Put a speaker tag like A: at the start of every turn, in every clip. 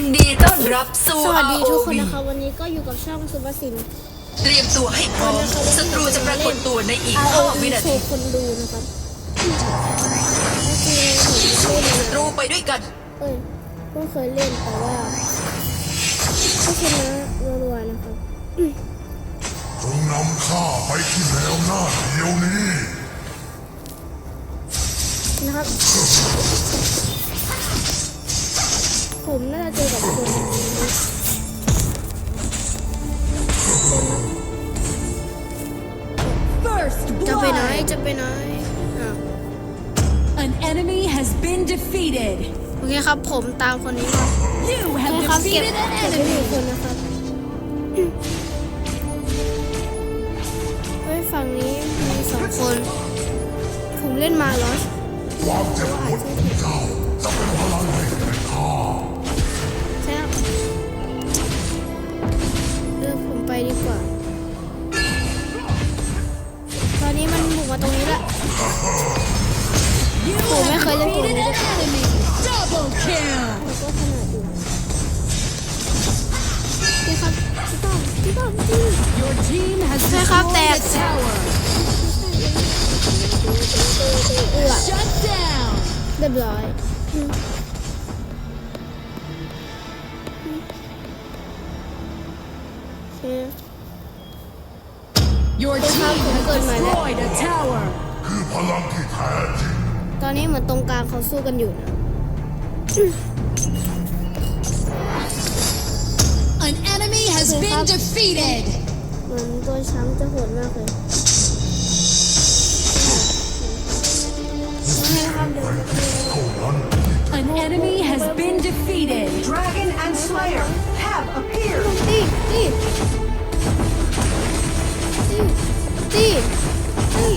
A: ยินดีต้อนรับสู่
B: สวัสดีทุกคน
A: ROV
B: นะคะ วันนี้ก็อยู่กับช่องสุภสิน
A: เตรียมตัวให้พร้อมศัตรูจะปรากฏตัวในอีก5วินา
B: โช
A: ที
B: ว์คนดูนะครับก็คือผมเล่น
A: ศั
B: นะ
A: ตรูไปด้วยกัน
B: เอ้ยเพิ่งเคยเล่นแต่ว่าก็ชนะรัวๆนะครับ
C: จงนำข้าไปที่แนวหน้าเดียวนี้
B: นะครับ ผมน่าจะเจอกับคนนี้
D: First
B: จะไปไหน
D: blood.
B: จะไปไหนอ้าว
D: An enemy has been defeated.
B: โอเคครับผมตามคนนี้มา
D: You
B: โอ
D: have
B: เคครับเก็บ
D: defeated an
B: เก็บไปหนึ่ง
D: enemy.
B: คนนะครับเฮ้ยฝั่งนี้มีสองคน ผมเล่นมาเหรอ
C: ความเจ็บปวดของเจ้าจะเป็นพลังให้แก่ข้า
B: ใดีกว่า ตอนนี้มันบุกมาตรงนี้ละผม
D: ไม่เคย
B: เล่นตัวนี้เลยพี่ครับพี่ต้อม่ต้อมพี่
D: ใช่ค
B: รั
D: บ
B: แต
D: ก
B: เรียบร้อย
D: Your team
B: how
D: has
B: good my leg.
D: destroyed a tower.
C: คือพลังที่แท้จริง
B: ตอนนี้เหมือนตรงกลางเขาสู้กันอยู่นะ
D: An enemy has
B: Okay,
D: been
B: have-
D: defeated.
B: เหมือนตัวช้ำจะโหดมากเลยให้ครับเดี๋ยว
C: เท่านั้น
D: An enemy has been defeated.
E: Dragon and Slayer have appeared.
B: ตีตี ตีตีตี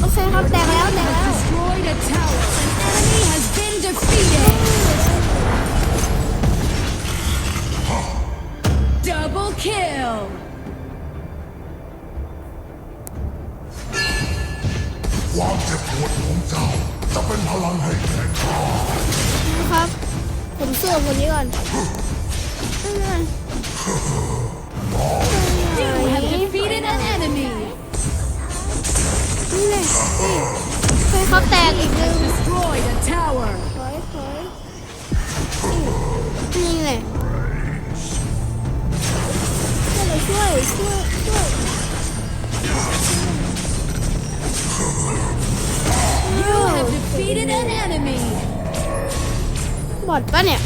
B: โอเคครับแตกแล้วแตกแล้ว
D: Destroyed a tower. An enemy has been defeated. Double kill.
C: ความเจ็บปวดของเจ้า จะเป็นพลังให้แก่ข้า
B: ครับ ผมสู้กับคนนี้ก่อนนี่ นี่เลยนี่โอเคครับแตกอีกหนึ่ง
D: Destroyed a tower.
B: ถอยถอยนี่ไงช่วยช่วยช่วย
D: You have defeated an enemy.
B: บอดปะเนี่ย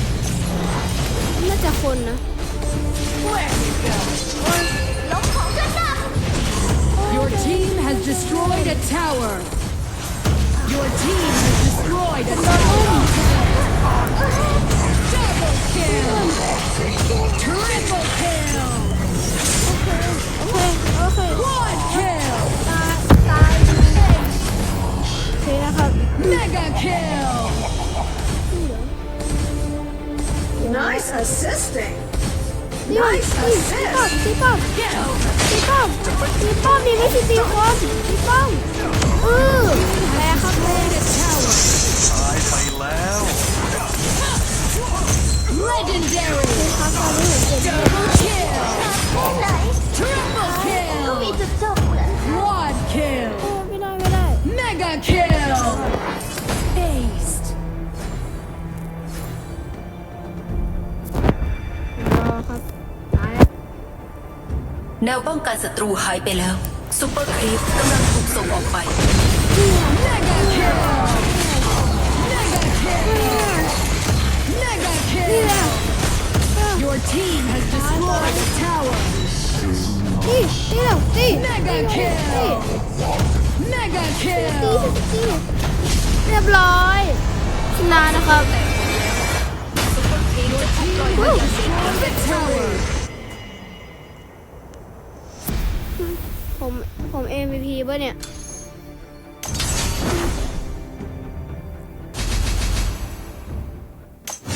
B: น่าจะคนนะ
D: Your tower! Your team has destroyed a tower. Double kill! Triple kill!
B: Okay, okay, okay.
D: Quad kill! Mega kill!
E: Nice assisting!
B: ตีป้อม
E: Nice
B: ตีป้อม
E: assist.
B: ตีป้อมตีป้อมตีป้อมดีไม่ใช่ตีคนตีป้อมเออแพ้ครับแพ้
D: Legendary.
B: ครับตอนนี้ผมเจ็บ
D: Double kill. Triple kill. Quad kill.
B: เออไม่ได้ไม่ได้
D: Mega kill.
A: แนวป้องกันศัตรูหายไปแล้วซูเปอร์ครีปกำลังถูกส่งออกไป
D: Mega kill. Mega kill. Mega
B: นี่แหละ
D: kill. Your team has destroyed a tower.
B: ตีตีแล้วตี
D: Mega
B: ตี
D: kill. Mega
B: ตี
D: kill.
B: ตีเรียบร้อยชนะนะครับ
D: Destroyed a tower.
B: ผมผม MVP ป่ะเนี่ย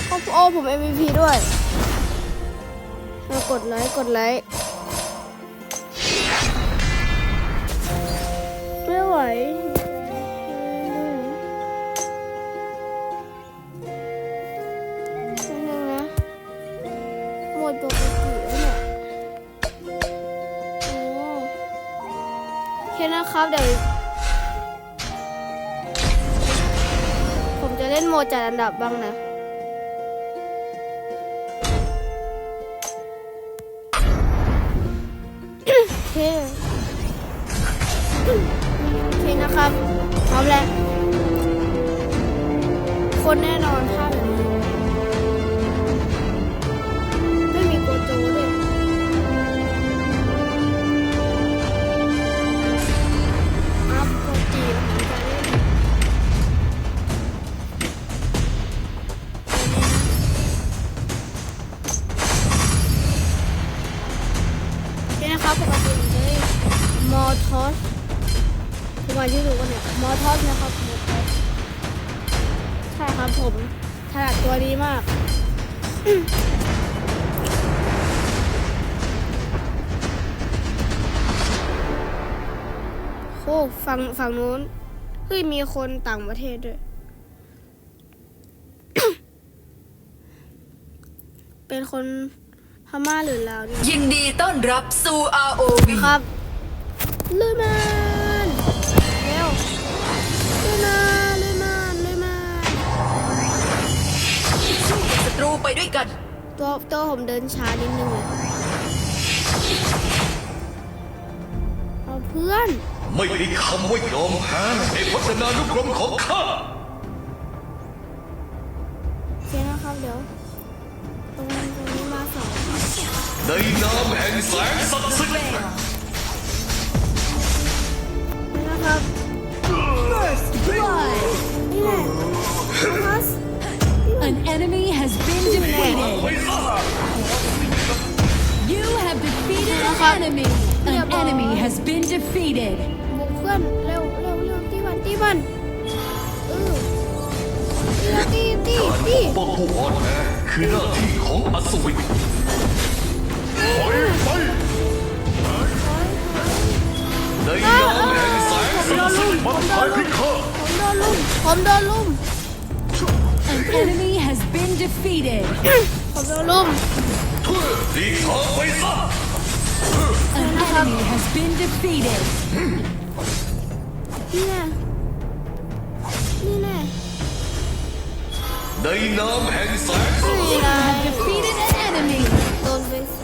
B: โอ้โอ้ผม MVP ด้วยมากดไลค์กดไลค์ นะครับเดี๋ยวผมจะเล่นโหมดจัดอันดับบ้างนะโอเคโอเคนะครับพร้อมแล้วคนแน่นอนถ้าแบ มอทอสทุกวันที่ดูกันเนี่ยมอทอสนะครับมอทอสใช่ครับผมถนัดตัวนี้มากโอ้ฝั่งฝั่งนู้นเฮ้ยมีคนต่างประเทศด้วย เป็นคนพม่าหรือลาวเนี่ย
A: ยินดีต้อนรับสู่ ROV
B: ครับ ลุยมันเร็วลุยมันลุยมันลุยมัน
A: ศัตรูไปด้วยกัน
B: ตัวตัวผมเดินช้านิดนึงเลยเอาเพื่อน
F: ไม่มีคำว่ายอมแพ้ในพจนานุกรมของข้า
B: โอเคนะครับเดี๋ยว ตรงตรงนี้มาสอง
F: ในนามแห่งแสงศักดิ์สิทธิ์
B: นี่นะครับ
D: First blood.
B: นี่แหละโทมัส
D: An enemy has been defeated.
F: ไปซะ
D: You have defeated an enemy. An enemy has been defeated.
B: บุกเพื่อนเร็วเร็วเร็วตีมันตีมันเออตีตีตีตี
F: ปกผู้อ่อนแอคือหน้าที่ของอสูร
C: ถอยไป
F: ในนามแห่ง แสงศักดิ์สิทธิ์
C: มันทายพิฆาต
B: ผมโดนลุมผมโดนลุม
D: An enemy has been defeated.
B: ผมโดนลุม
F: หลีกทางไปซะ
D: An enemy has been defeated.
B: นี่แน่นี่แน่
F: ในนามแห่งแสงศักดิ์สิ
B: นี่
F: ทธิ์
B: ไง
D: Defeated an enemy.
B: โดนไปซ ิ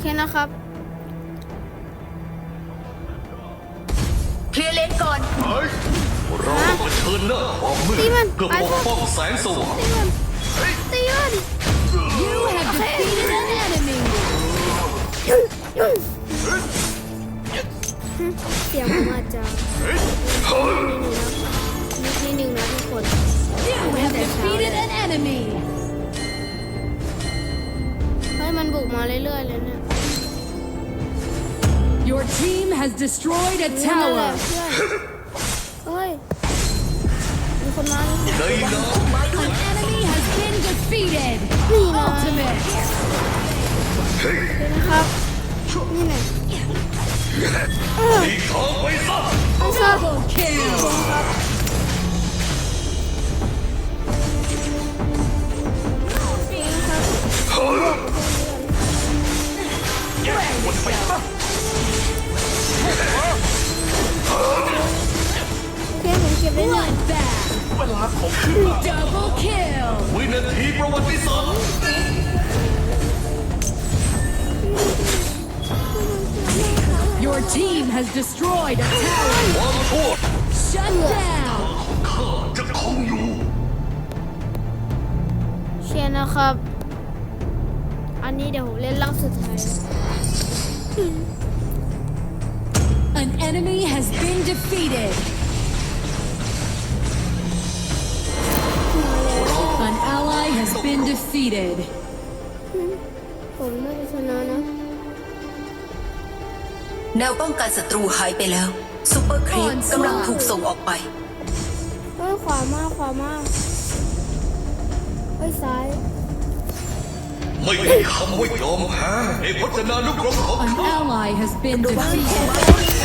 B: โอเคนะครับ
A: เคลียร์เลนก่อน
F: เราต้องเผชิญหน้าความมืด
B: ตีมัน
F: เพื่อปกป้องแสงสว่าง
B: ตีมันตีมัน
D: You have defeated an enemy.
B: เสียงผมอาจจะนิดนึงนะนิดนึงนะทุกคน
D: You have defeated an enemy.
B: เฮ้ยมันบุกมาเรื่อยๆเลยเนี่ย
D: Your team has destroyed a
B: นั่นแหละ
D: tower.
B: เพื่อนเฮ้ย มีคนมา
F: ในนาม
D: An enemy has been defeated.
B: นี่นะ
D: Ultimate.
B: เห็นนะครับ นี่ไงเออ
F: หลีกทางไปซะ
B: ไม่ชอบ
D: Double kill.
B: ครับ
D: Bloodbath. Double kill.
F: วินาทีประวัติศาสตร์
D: Your team has destroyed a tower.
F: ความโทษ
D: Shut down.
F: ข้าจะคงอยู่
B: เชียร์นะครับ อันนี้เดี๋ยวผมเล่นล่างสุดท้าย
D: An enemy has been defeated. Has been defeated.
B: ผมน่าจะชนะนะ
A: แนวป้องกันศัตรูหายไปแล้วซูเปอร์ครีปกำลังถูกส่งออกไป
B: เฮ้ยขวามากขวามากเฮ้ยซ้าย
F: ไม่มีคำว่ายอมแพ้ในพจนานุกรมของ
D: An
F: ข้า
D: ally has been defeated.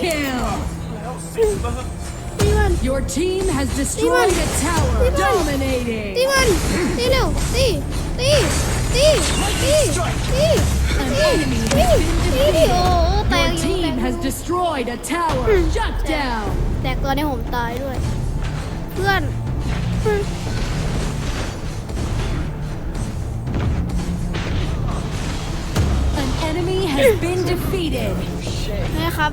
D: kill.
B: ตีมัน
D: Your team has destroyed a tower. Dominating.
B: ตีมันตีเร็วตีตีตีตีตี
D: An
B: ตี
D: enemy
B: ตี
D: has been
B: ตี
D: defeated.
B: โอ้แต
D: Your
B: กอยู่
D: team
B: แตก
D: has destroyed a tower. Shut down.
B: แตกตัวในผมตายด้วย เพื่อน
D: An enemy has been defeated.
B: นี่ครับ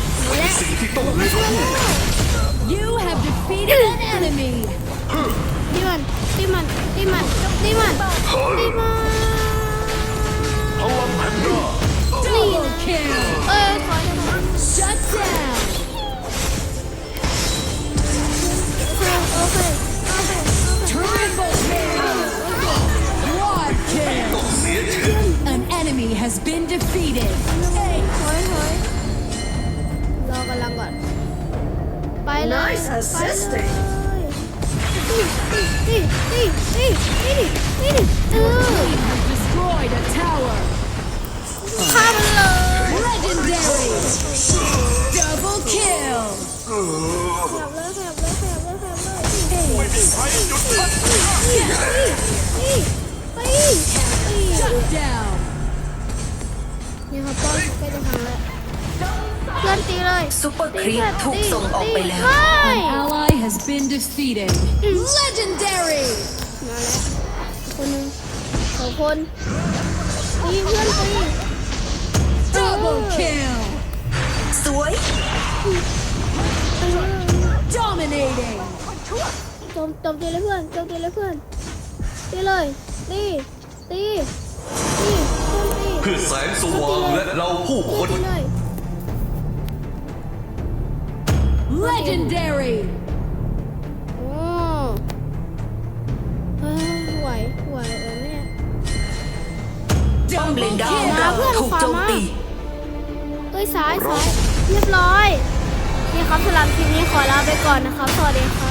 F: เป็นสิ่งที่ต้องมีคู่
D: You have defeated an enemy.
B: ตีมันตีมันตีมันตีมันตีมัน
F: พลังแผ่นหน้า
D: Double kill.
B: เอ้ยถอยถอย
D: Shut down.
B: โอเคโอเคโอเค
D: Triple kill. Quad kill.
F: ต้องเสียชื่อ
D: An enemy has been defeated.
B: ถอยถอยรอ กำลังก่อน ไปเลย
E: Nice
B: ไปเลย
E: assisting
B: ตีตีตีตีตีตีเออ
D: Team has destroyed a tower.
B: ฆ่ามันเลย
D: Legendary. Double kill.
B: ขยับเลยขยับเลยขยับเลยขยับเลยไม่มีใครหยุดมันตีตีตีตี
D: Shut down.
B: นี่ครับป้อมใกล้จะพังแล้ว เพื่อนตีเลย
A: ซูเปอร์ครีปถูกส่งออกไปแล้ว
D: An ally has been defeated. Legendary.
B: มาแล้วคนหนึ่งสองคนตีเพื่อนตี
D: Double kill.
A: สวย
D: Dominating.
B: โจมโจมตีเลยเพื่อนโจมตีเลยเพื่อนตีเลยตีตีตีเพื่อนตี
F: เพื่อแสงสว่างและเราผู้คน
B: ตีเลย
D: Legendary.
B: โอ้เฮ้ยไหวไหวเออเนี่ย
A: ป้อมเล
D: Double
A: นดาวของ
D: kill.
A: เราถูกโจมตี
B: เอ้ยซ้ายซ้ายเรียบร้อย นี่ครับสำหรับคลิปนี้ขอลาไปก่อนนะครับ สวัสดีครับ